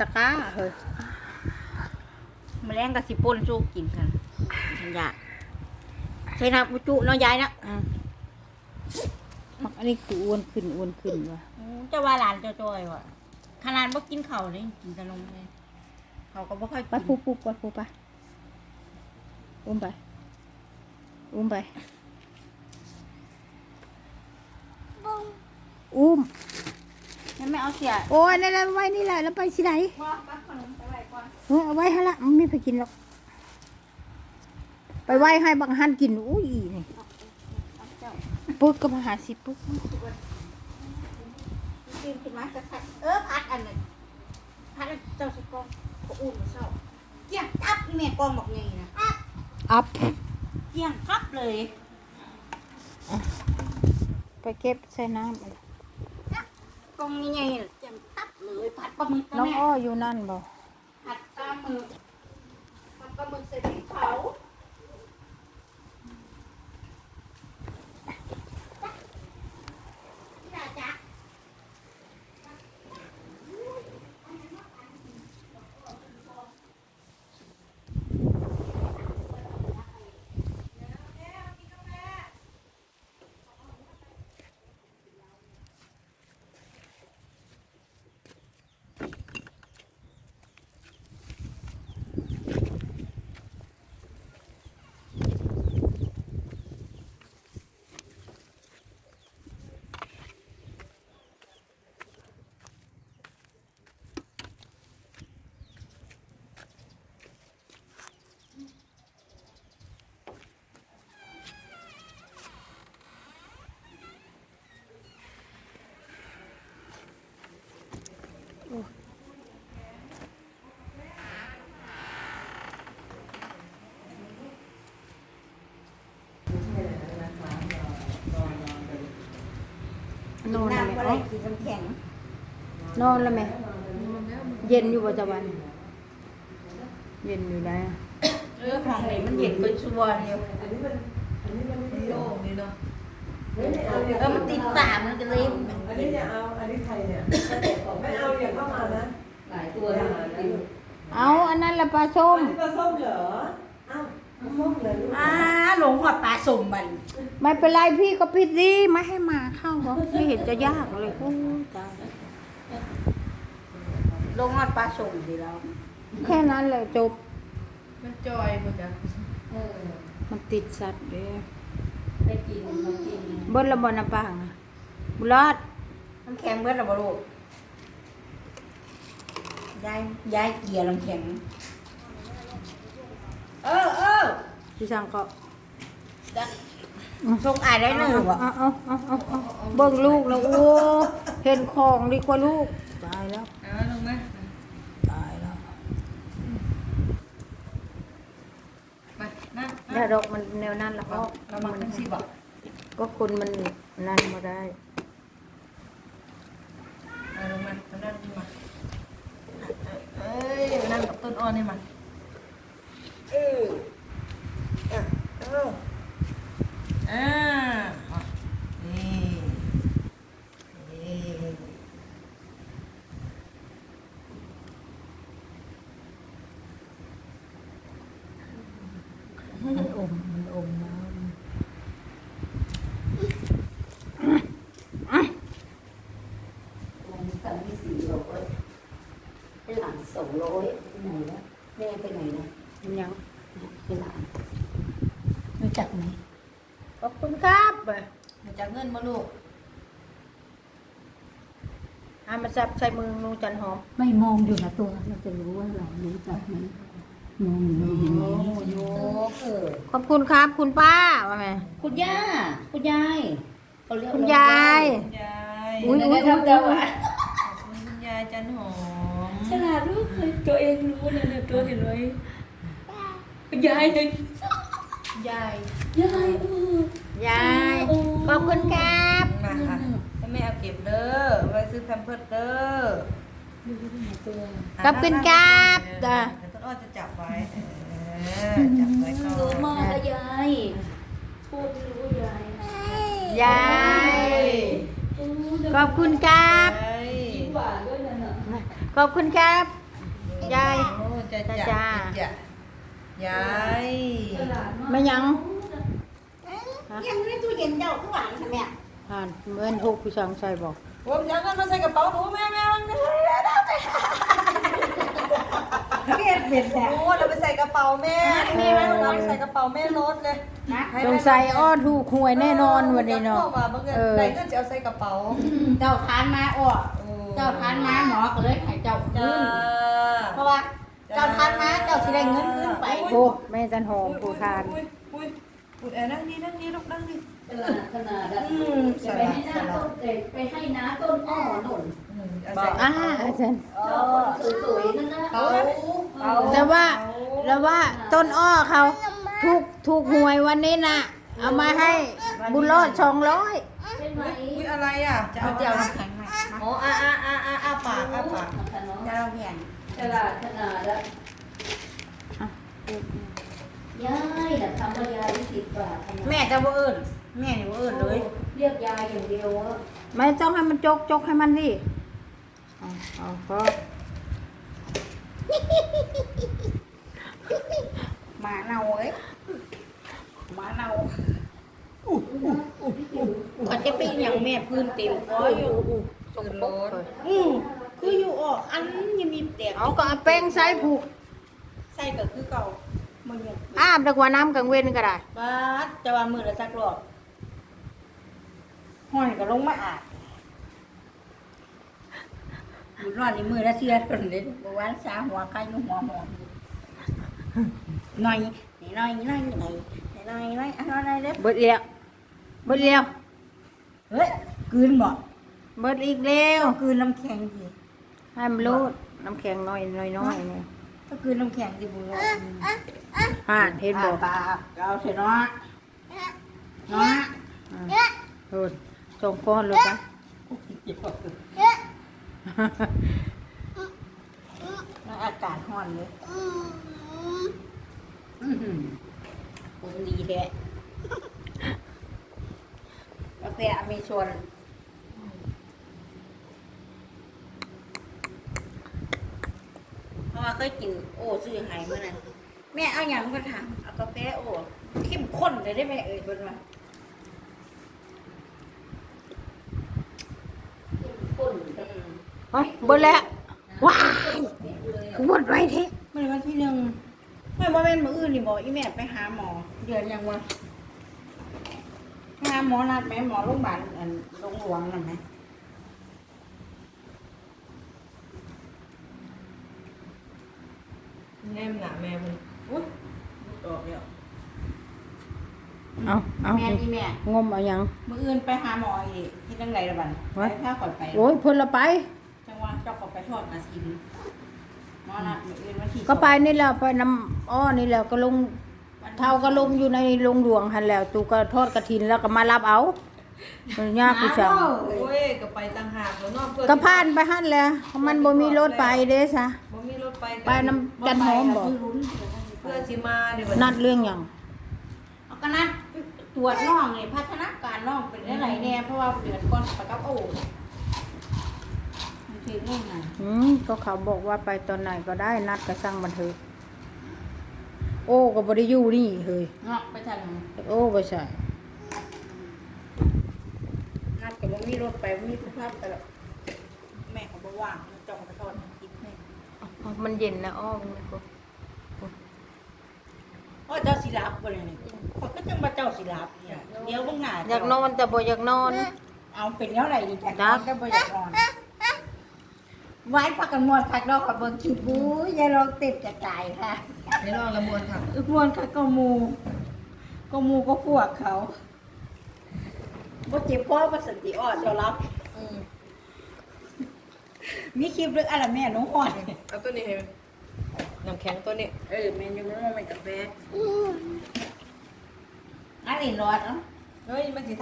ตะกร้าเฮ้ยแมลงกับสิป่นสู้กินกันฉันอยากใช่นะปุจุเน้องยายนะอืมมักอันนี้คืออ้วนขึ้นอ้วนขึ้นว่ะอืมเจะว่าหลานเจ้าจ้อยว่ะขนาดบ่กินข้าวเลยกินแต่นมเลยเขาก็บ่ค่อยไปกินปูปูไปปูไปอุ้มไปอุ้มไปอุ้ม งั้นไม่เอาเสียโอ้ยนี่นแหละไว้นี่แหละแล้วไปที่ไหนพ่อปักขนมไปไว้ก่อนเออเอาไว้ให้ละมันไม่ไปกินหรอก ไปไว้ให้บางฮันกินอุ้ยอีนี่เอาเจ้าปึ๊กก็มาหาสิปึ๊กกินขึ้นมาสักพักเออพัดอันนั้นพัดอันเจ้าสิกองก็อุ่นมาเศร้าเกี่ยงตับนี่แม่กองบอกไงนะอัพเกี่ยงตับเลย ไปเก็บใส่น้ำเอา กองนี่ไงเกี่ยงตับเลยผัดปลาหมึกน้องแม่อ้ออยู่นั่นบ่ ผัดปลาหมึกผัดปลาหมึกใส่พริกเผาจ้าจ้า นอนแล้วไหมน้ำอะไรกินน้ำแข็งนอนแล้วไหมเย็นอยู่บ่จ้ะวัน เย็นอยู่แล้วเออของไหนมันเย็นก็ชัวร์เนี่ยโล่งนี่เนาะเออมันติดฝามันก็เลยอันนี้อย่าเอาอันนี้ใครเนี่ยไม่เอาอย่าเข้ามานะหลายตัวนะเอาอันนั้นละปลาส้อัมนนี้ปลาส้มเหรอ อ้าวปลาส้มเหรอลูกอ่าหลงหอดปลาสมบันไม่เป็นไรพี่ก็ปิดดีไม่ให้หมาเข้าหรอกไม่เห็นจะยากเลยโอ้ตายหลงหอดปลาสมดีแล้วแค่นั้นเลยจบ มันจอยหมดจ้ะมันติดสัตว์เด้ได้กินมากินเบิ้ลละบอนะปางนะบุรอดน้ำแข็งเบิดหรอบ่ลูกยายยายเกลียร์น้ำแข็ง เออเออพี่ช่างก็ส่งอายได้หนึ่งวะเอาเอาเอาเอาเอาเบิ้งลูกแล้วโอ้เห็นของดีกว่าลูกตายแล้วเอาลงมาตายแล้วมานั่งอย่าดอกมันแนวนั้นละก็เรามาทั้งสิบอกก็คนมันนั่นมาได้เอาลงมาทำนั่งมาเอ้ยมานั่งกับต้นอ้อนี่มา เอออะเอาอ่าอะนี่นี่มันอมมันอมน้มันกันที่สี่ร้อยหลานสองร้อยไหนนะแม่ไปไหนนะำมัน ยังไปหลานรู้จักไหมขอบคุณครับมาจากเงินมาลูกอามาจับใส่มือนูจันหอม ไม่มองอยู่นะตัว เราจะรู้ว่าเรารู้จักไหมมองอยู่เห็นไหมโยกเออขอบคุณครับ คุณป้าว่าไงคุณย่า คุณยายเขาเรียกคุณยายคุณยายอุ๊ยอุ๊ยทำจังหวะขอบคุณคุณยายจันหอมฉลาดรู้เลยตัวเองรู้นะเนี่ยตัวเห็นไหม ยายเลยยายยายเออยายขอบคุณครับมาค่ะให้แม่เอาเก็บเด้อไว้ซื้อแพมเพิร์สเด้อดูตัวขอบคุณครับจ้ะเดี๋ยวต้นอ้อจะจับไว้เออจับไว้ก่อนตัวมากอะยายพูดรู้ยายยายขอบคุณครับใช่หวานด้วยนะขอบคุณครับขยายโอ้จ้าจ้าจ้าจ้า ยายไม่ยังยังในตู้เย็นเจ้าคือหวานใช่ไหมอ่านเหมือนทุกผู้ช่างใส่บอกผมจะเอาเงินมาใส่กระเป๋าหนูแม่แม่มันเเรียนเป็นแบบโอ้เราไปใส่กระเป๋าแม่แม่เราไปใส่กระเป๋าแม่รถเลยนะสงสัยอ้อถูกหวยแน่นอนวันนี้เนาะเอเอออไหนก็จะเอาใส่กระเป๋าเจ้าทานมาอ้อเจ้าทานมาหมอก็เลยให้เจ้าจ้าเงินเพราะว่า เจ้าทานมาเจ้าสิได้เงินขึ้นไปโอ้แม่จันหอมผู้ทานอุ้ยอุ้ยอุ้ยแอร์นั่งดีนั่งดีลูกนั่งดีขนาดขนาดอะอืมสจะไปลัให้ดหสน้าลัต้ดนเอ่อไปให้น้าต้นอ้อหล่นอืมเอาใส่กระอ่าเป๋าอาจารย์ เออสวยๆนั่นนะเอาเอาแต่ว่าแต่ว่าต้นอ้อเขาถูกถูกหวยวันนี้น่ะ เอามาให้บุญรอดสองร้อยเป็นไหมอุ้ยอะไรอะจะเอาเจ้าเจ้าน้ำแข็งไหมอ๋ออ่าอ่าอ่าอ่าอ่าปากอ่าปากเจ้าเพียน ขนาดขนาดอะยายแต่คำว่ายายที่สิบบาทขนาดแม่จะบ่เอิ้นแม่นี่บ่เอิ้นเลย เรียกยายอย่างเดียวอะไม่ต้องให้มันจกจกให้มันดิเอาเอาพอหมาเน่าเอ้ยหมาเน่าก็จะเป็นอย่างแม่พื้นเต็มคออยู่ปืนรถอือ คืออยู่ออกอันยังมีแตกเอาก็เอาแป้งใส่ผูกใส่ก็คือเก่ามันยังอาบดีกว่าน้ำกังเว้นก็ได้ บาดจะว่ามือละจักรอบห้อยก็ลงมาอาบบุญรอดนี่มือละเทื่อคนเด้บ่ว่าสาหัวใครอยู่หัวหอมหน่อยนี่หน่อยนี่หน่อยนี่หน่อยนี่หน่อยนี่หน่อยอะหน่อยหน่อยเด้อเบิดเอียวเบิดเอียวเฮ้ยกลืนบ่เบิดอีกแล้วต้องกลืนน้ำแข็งสิ ให้มันรูดน้ำแข็งน้อยน้อยน้อยเนี่ยต้องกลืนน้ำแข็งสิบุญรอดห่านเห็นบอกปากเอาเสร็จเนาะเนาะโดนส่งก้อนเลยปะอากาศร้อนเลยอื้อหือผมดีแท้กาแฟอเมซอน เพราะว่าเคยกินโอ้ซื้อใหายเมื่อนั้นแม่เอาอย่างก็ถามเอากาแฟโอ้เข้มข้นเลยได้ไหมเอ่ยเพิ่นว่าก้นอืมเฮ้ยเบิดแล้วว้ายคือหมดไว้เทะมันวันที่หนึ่งไม่ว่าเป็นมืออื่นนี่บอกอีแม่ไปหาหมอ เดือนยังวะไปหาหมอนัดไหมหมอโรงพยาบาลอันโรงหลวงนั่นไหม แนมหนาแม่มันอุ้ยออกแล้วเอาเอาแม่นี่แม่ งมเอายัง มืออื่นไปหาหมออีกที่ตั้งไรละบันวะไปถ้าก่อนไป โอ้ยเพิ่นละไป จังหวะเจ้าก็ไปทอดกระสินหมอนัดมืออื่นวันที่ก็ไปนี่แหละไปน้ำอ้อนี่แหละก็ลงเท่าก็ลงอยู่ในโรงหลวงหันแล้ว ตูก็ทอดกระถินแล้วก็มารับเอามันยากผู้ชายโอ้ยก็ไปต่างหากแล้วเนาะเพื่อก็ผ่านไปหันแล้วมันบ่มีรถไปเด้ซะบ่มีรถ ไปไปน้ำจันหอมบ่คือลุ้นเพื่อสิมาเดี๋ยวนัดเรื่องหยังเอาก็นัดตรวจน้องเลยพัฒนาการน้องเป็นได้ไรแน่เพราะว่าเดือนก่อนไปกับโอ้มันคือเรื่องไงอืมก็เขาบอกว่าไปตอนไหนก็ได้นัดก็สั่งบันเทิงโอ้ก็บ่ได้อยู่นี่เฮ้ยเนาะไปทางไหนโอ้บ่ใช่นัดกับว่ามีรถไปบ่มีผู้ภาพไปแล้วแม่เขาบอกว่าง มันเย็นนะอ้อมันก็โอ้เจ้าสิรับบ่เลยนี่เขาก็จังว่าเจ้าสิรับเนี่ยเดี๋ยวเบิ่งหน้าอยากนอนแต่บ่อยากนอน เอาเป็นแล้วไรดีจังจักก็บ่อยากนอนไว้พักกันมวนพักดอกกับเบิ่งคลิปบู๊อย่าลองติดกระจายค่ะให้ลองละมวนค่ะมวนค่ะก็หมูก็หมูก็พวกเขาบ่เจ็บคอบ่สติอ่อนเจ้ารับอื มมีคลิปเรื่องอะไรแม่น้องอ่อนเอาตัวนี้ให้น้ำแข็งตัวนี้ เออแม่ยังไม่กาแฟอันนี้รอดเนาะเฮ้ยมันสิ